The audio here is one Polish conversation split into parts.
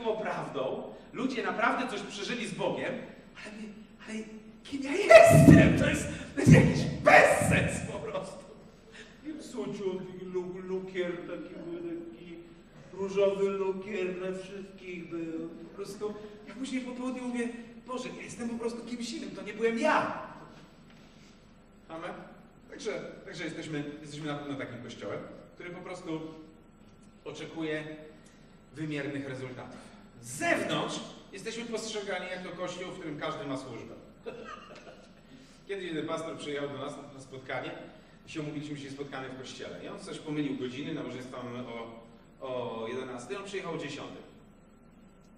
było prawdą, ludzie naprawdę coś przeżyli z Bogiem, ale, my, ale kim ja jestem? To jest, to jest jakiś bezsens po prostu. I Suciu, lukier, taki był taki różowy lukier dla wszystkich był. Po prostu, ja później po południu mówię, Boże, ja jestem po prostu kimś innym, to nie byłem ja. Amen. Także, także jesteśmy, jesteśmy na pewno takim kościołem, który po prostu oczekuje wymiernych rezultatów. Z zewnątrz jesteśmy postrzegani jako kościół, w którym każdy ma służbę. Kiedyś jeden pastor przyjechał do nas na spotkanie i się umówiliśmy się spotkamy w kościele. I on coś pomylił godziny, nabożeństwo mamy o, o 11, on przyjechał o 10.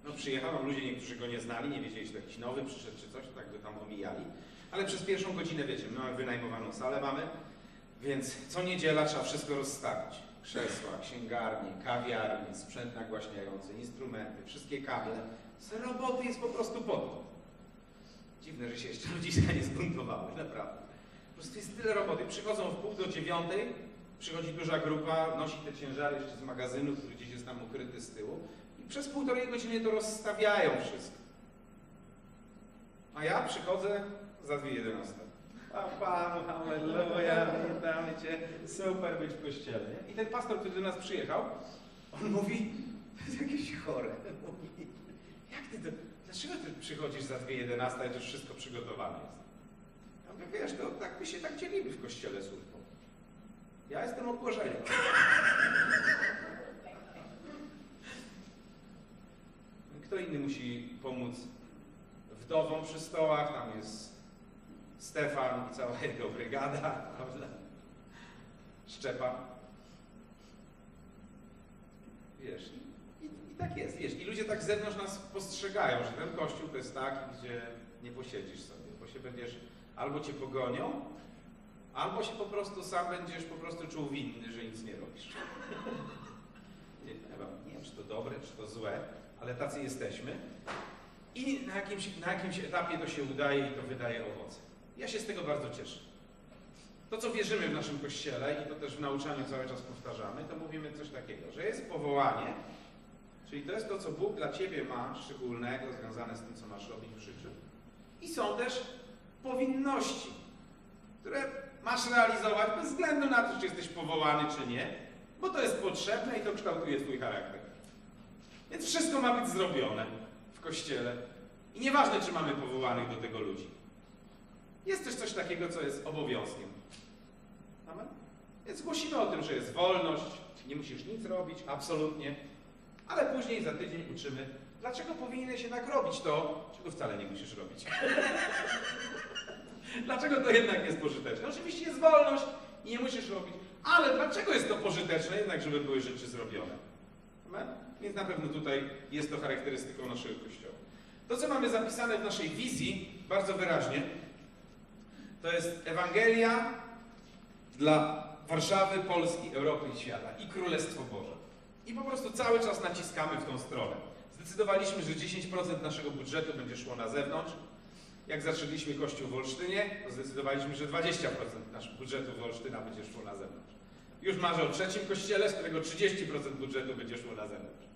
No przyjechał, no ludzie niektórzy go nie znali, nie wiedzieli, czy to jakiś nowy przyszedł czy coś, tak go tam omijali. Ale przez pierwszą godzinę, wiecie, my mamy wynajmowaną salę mamy, więc co niedziela trzeba wszystko rozstawić. Krzesła, księgarnie, kawiarnie, sprzęt nagłaśniający, instrumenty, wszystkie kable. Z roboty jest po prostu po to. Dziwne, że się jeszcze ludziska nie zbuntowały, naprawdę. Po prostu jest tyle roboty. Przychodzą w pół do dziewiątej, przychodzi duża grupa, nosi te ciężary jeszcze z magazynu, który gdzieś jest tam ukryty z tyłu i przez półtorej godziny to rozstawiają wszystko. A ja przychodzę za dwie jedenaste. A Panu, halleluja, Cię, super być w kościele. nie? I ten pastor, który do nas przyjechał, on mówi, to jest jakieś chore. Mówi, jak ty to, dlaczego ty przychodzisz za dwie jedenaste, a to już wszystko przygotowane jest? Ja mówię, wiesz, to tak my się tak dzielimy w kościele służbą. Ja jestem obłożeniem. Kto inny musi pomóc wdowom przy stołach? Tam jest Stefan i cała jego brygada, prawda? Szczepan. Wiesz, i, i tak jest, wiesz, i ludzie tak z zewnątrz nas postrzegają, że ten kościół to jest taki, gdzie nie posiedzisz sobie, bo się będziesz, albo cię pogonią, albo się po prostu sam będziesz po prostu czuł winny, że nic nie robisz. Nie, nie wiem, czy to dobre, czy to złe, ale tacy jesteśmy. I na jakimś, na jakimś etapie to się udaje i to wydaje owoce. Ja się z tego bardzo cieszę. To, co wierzymy w naszym Kościele i to też w nauczaniu cały czas powtarzamy, to mówimy coś takiego, że jest powołanie, czyli to jest to, co Bóg dla Ciebie ma szczególnego, związane z tym, co masz robić w życiu. I są też powinności, które masz realizować bez względu na to, czy jesteś powołany, czy nie, bo to jest potrzebne i to kształtuje Twój charakter. Więc wszystko ma być zrobione w Kościele. I nieważne, czy mamy powołanych do tego ludzi. Jest też coś takiego, co jest obowiązkiem. Amen? Więc głosimy o tym, że jest wolność, nie musisz nic robić, absolutnie, ale później za tydzień uczymy, dlaczego powinieneś jednak robić to, czego wcale nie musisz robić. dlaczego to jednak jest pożyteczne? Oczywiście jest wolność i nie musisz robić, ale dlaczego jest to pożyteczne jednak, żeby były rzeczy zrobione? Amen? Więc na pewno tutaj jest to charakterystyką naszego Kościoła. To, co mamy zapisane w naszej wizji, bardzo wyraźnie, to jest Ewangelia dla Warszawy, Polski, Europy i świata i Królestwo Boże. I po prostu cały czas naciskamy w tą stronę. Zdecydowaliśmy, że 10% naszego budżetu będzie szło na zewnątrz. Jak zaczęliśmy Kościół w Olsztynie, to zdecydowaliśmy, że 20% naszego budżetu w Olsztyna będzie szło na zewnątrz. Już marzę o trzecim kościele, z którego 30% budżetu będzie szło na zewnątrz.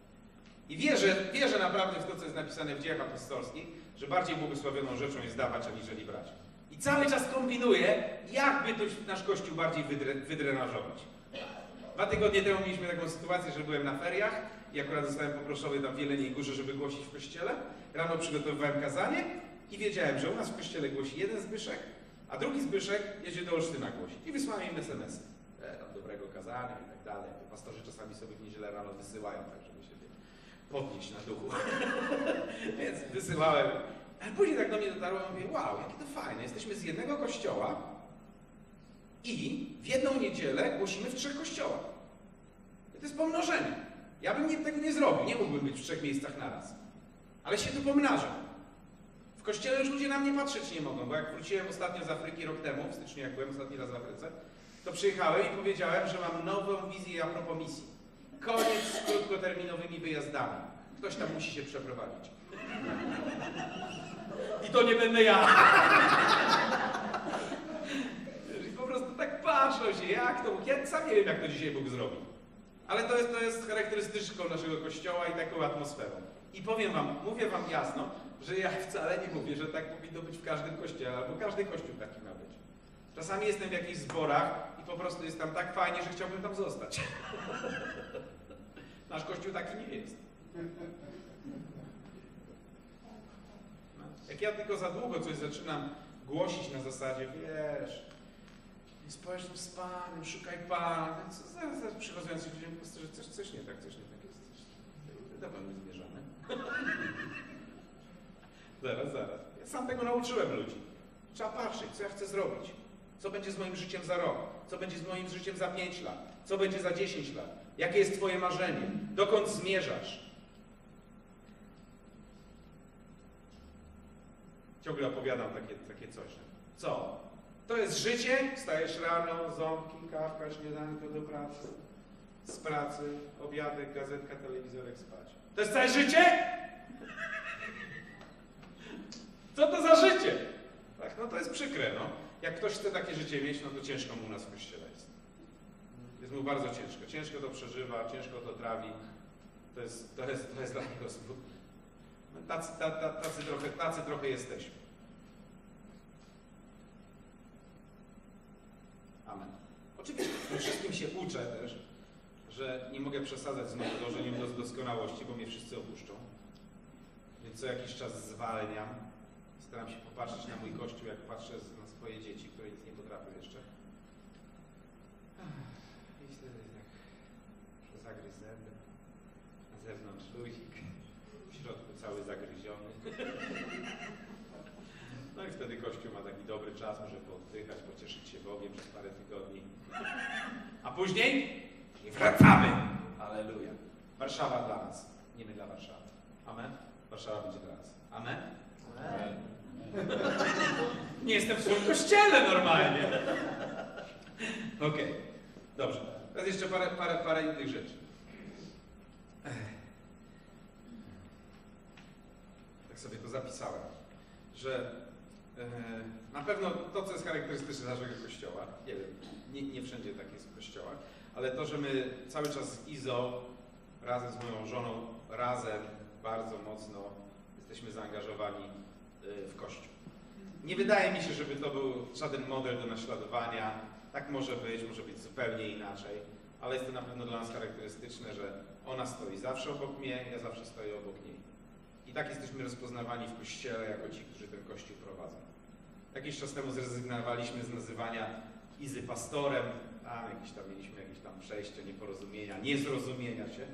I wierzę, wierzę naprawdę w to, co jest napisane w dziejach apostolskich, że bardziej błogosławioną rzeczą jest dawać, aniżeli brać. I cały czas kombinuję, jakby to nasz kościół bardziej wydre, wydrenażować. Dwa tygodnie temu mieliśmy taką sytuację, że byłem na feriach i akurat zostałem poproszony tam w Jeleniej Górze, żeby głosić w kościele. Rano przygotowywałem kazanie i wiedziałem, że u nas w kościele głosi jeden Zbyszek, a drugi Zbyszek jedzie do Olsztyna głosić. I wysłałem im SMS-y. E, tam dobrego kazania i tak dalej. To pastorzy czasami sobie w niedzielę rano wysyłają, tak żeby się podnieść na duchu. Więc wysyłałem. Ale później tak do mnie dotarło, mówię, wow, jakie to fajne. Jesteśmy z jednego kościoła i w jedną niedzielę głosimy w trzech kościołach. I to jest pomnożenie. Ja bym nie, tego nie zrobił, nie mógłbym być w trzech miejscach naraz. Ale się tu pomnaża. W kościele już ludzie na mnie patrzeć nie mogą, bo jak wróciłem ostatnio z Afryki rok temu, w styczniu jak byłem ostatni raz w Afryce, to przyjechałem i powiedziałem, że mam nową wizję a propos misji. Koniec z krótkoterminowymi wyjazdami. Ktoś tam musi się przeprowadzić. I to nie będę ja. I po prostu tak patrzą się, jak to, ja sam nie wiem, jak to dzisiaj Bóg zrobi. Ale to jest, to jest charakterystyczną naszego Kościoła i taką atmosferą. I powiem wam, mówię wam jasno, że ja wcale nie mówię, że tak powinno być w każdym kościele, albo każdy kościół taki ma być. Czasami jestem w jakichś zborach i po prostu jest tam tak fajnie, że chciałbym tam zostać. Nasz kościół taki nie jest. Jak ja tylko za długo coś zaczynam głosić na zasadzie, wiesz, społecznym wsparciem, szukaj Pana, co zaraz, zaraz przychodzących ludziom po prostu, że coś, coś nie tak, coś nie tak jest. Coś, do pełni zmierzamy. zaraz, zaraz. Ja sam tego nauczyłem ludzi. Trzeba patrzeć, co ja chcę zrobić. Co będzie z moim życiem za rok? Co będzie z moim życiem za 5 lat? Co będzie za 10 lat? Jakie jest Twoje marzenie? Dokąd zmierzasz? Ciągle opowiadam takie, takie coś. Co? To jest życie? Wstajesz rano, ząbki, kawka, śniadanko do pracy. Z pracy, obiadek, gazetka, telewizorek, spać. To jest całe życie? Co to za życie? Tak, no to jest przykre, no. Jak ktoś chce takie życie mieć, no to ciężko mu u nas w kościele jest. Jest mu bardzo ciężko. Ciężko to przeżywa, ciężko to trawi. To jest, to jest, to jest dla niego smutne. Tacy, ta, ta, tacy, trochę, tacy trochę jesteśmy. Amen. Oczywiście tym wszystkim się uczę też, że nie mogę przesadzać z moim dążeniem do doskonałości, bo mnie wszyscy opuszczą. Więc co jakiś czas zwalniam. Staram się popatrzeć na mój kościół, jak patrzę na swoje dzieci, które nic nie potrafią jeszcze. I wtedy tak przezagryź zęby. Na zewnątrz luzik, w środku cały zagryziony. No i wtedy Kościół ma taki dobry czas, może pooddychać, pocieszyć się Bogiem przez parę tygodni. A później i wracamy. Aleluja. Warszawa dla nas, nie my dla Warszawy. Amen? Warszawa będzie dla nas. Amen? Amen. Nie jestem w swoim kościele normalnie. Okej, dobrze. Teraz jeszcze parę, parę, parę innych rzeczy. Tak sobie to zapisałem, że na pewno to, co jest charakterystyczne naszego kościoła, nie wiem, nie, nie wszędzie tak jest w kościołach, ale to, że my cały czas z Izo, razem z moją żoną, razem bardzo mocno jesteśmy zaangażowani e, w kościół. Nie wydaje mi się, żeby to był żaden model do naśladowania. Tak może być, może być zupełnie inaczej, ale jest to na pewno dla nas charakterystyczne, że ona stoi zawsze obok mnie, ja zawsze stoję obok niej. I tak jesteśmy rozpoznawani w kościele jako ci, którzy ten kościół prowadzą. Jakiś czas temu zrezygnowaliśmy z nazywania Izy pastorem, tam jakieś tam mieliśmy jakieś tam przejście, nieporozumienia, niezrozumienia się,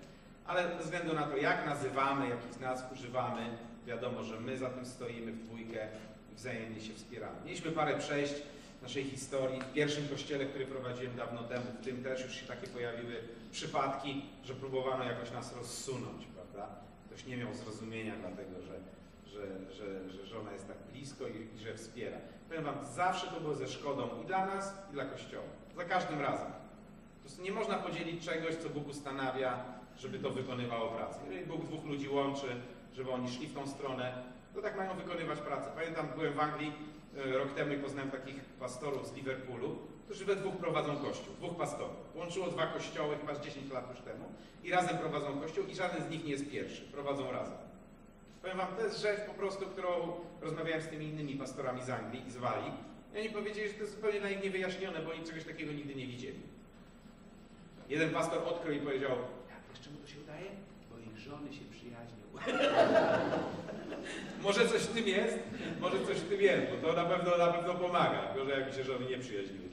ale bez względu na to, jak nazywamy, jakich nazw używamy, wiadomo, że my za tym stoimy w dwójkę i wzajemnie się wspieramy. Mieliśmy parę przejść naszej historii. W pierwszym kościele, który prowadziłem dawno temu, w tym też już się takie pojawiły przypadki, że próbowano jakoś nas rozsunąć, prawda? Ktoś nie miał zrozumienia dlatego, że, że, że, że żona jest tak blisko i, i że wspiera. Powiem Wam, zawsze to było ze szkodą i dla nas, i dla Kościoła. Za każdym razem. Po prostu nie można podzielić czegoś, co Bóg ustanawia, żeby to wykonywało pracę. Jeżeli Bóg dwóch ludzi łączy, żeby oni szli w tą stronę, to tak mają wykonywać pracę. Pamiętam, byłem w Anglii rok temu i poznałem takich pastorów z Liverpoolu, którzy we dwóch prowadzą kościół, dwóch pastorów. Łączyło dwa kościoły chyba z 10 lat już temu i razem prowadzą kościół i żaden z nich nie jest pierwszy, prowadzą razem. Powiem wam, to jest rzecz po prostu, którą rozmawiałem z tymi innymi pastorami z Anglii i z Walii i oni powiedzieli, że to jest zupełnie dla nich niewyjaśnione, bo oni czegoś takiego nigdy nie widzieli. Jeden pastor odkrył i powiedział, jak wiesz czemu to się udaje? Żony się przyjaźnią. może coś w tym jest, może coś w tym jest, bo to na pewno, na pewno pomaga, tylko że jakby się żony nie przyjaźniły.